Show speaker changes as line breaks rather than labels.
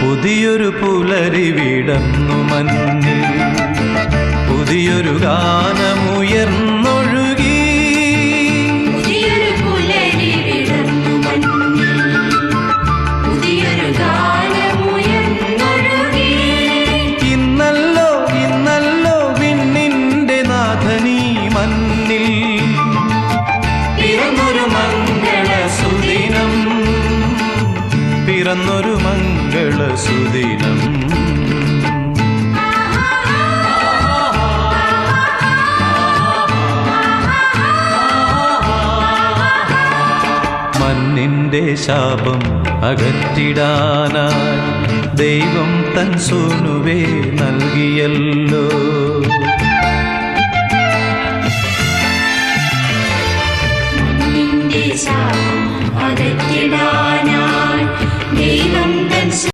പുതിയൊരു പുലരി വിടന്നു മഞ്ഞിൽ. പുതിയൊരു ഗാനമുയർന്നൊഴുകി പിറന്നൊരു മംഗള സുദിനം. മണ്ണിന്റെ ശാപം അകറ്റിടാനായി ദൈവം തൻ സൂനുവേ നൽകിയല്ലോ.
ശാപം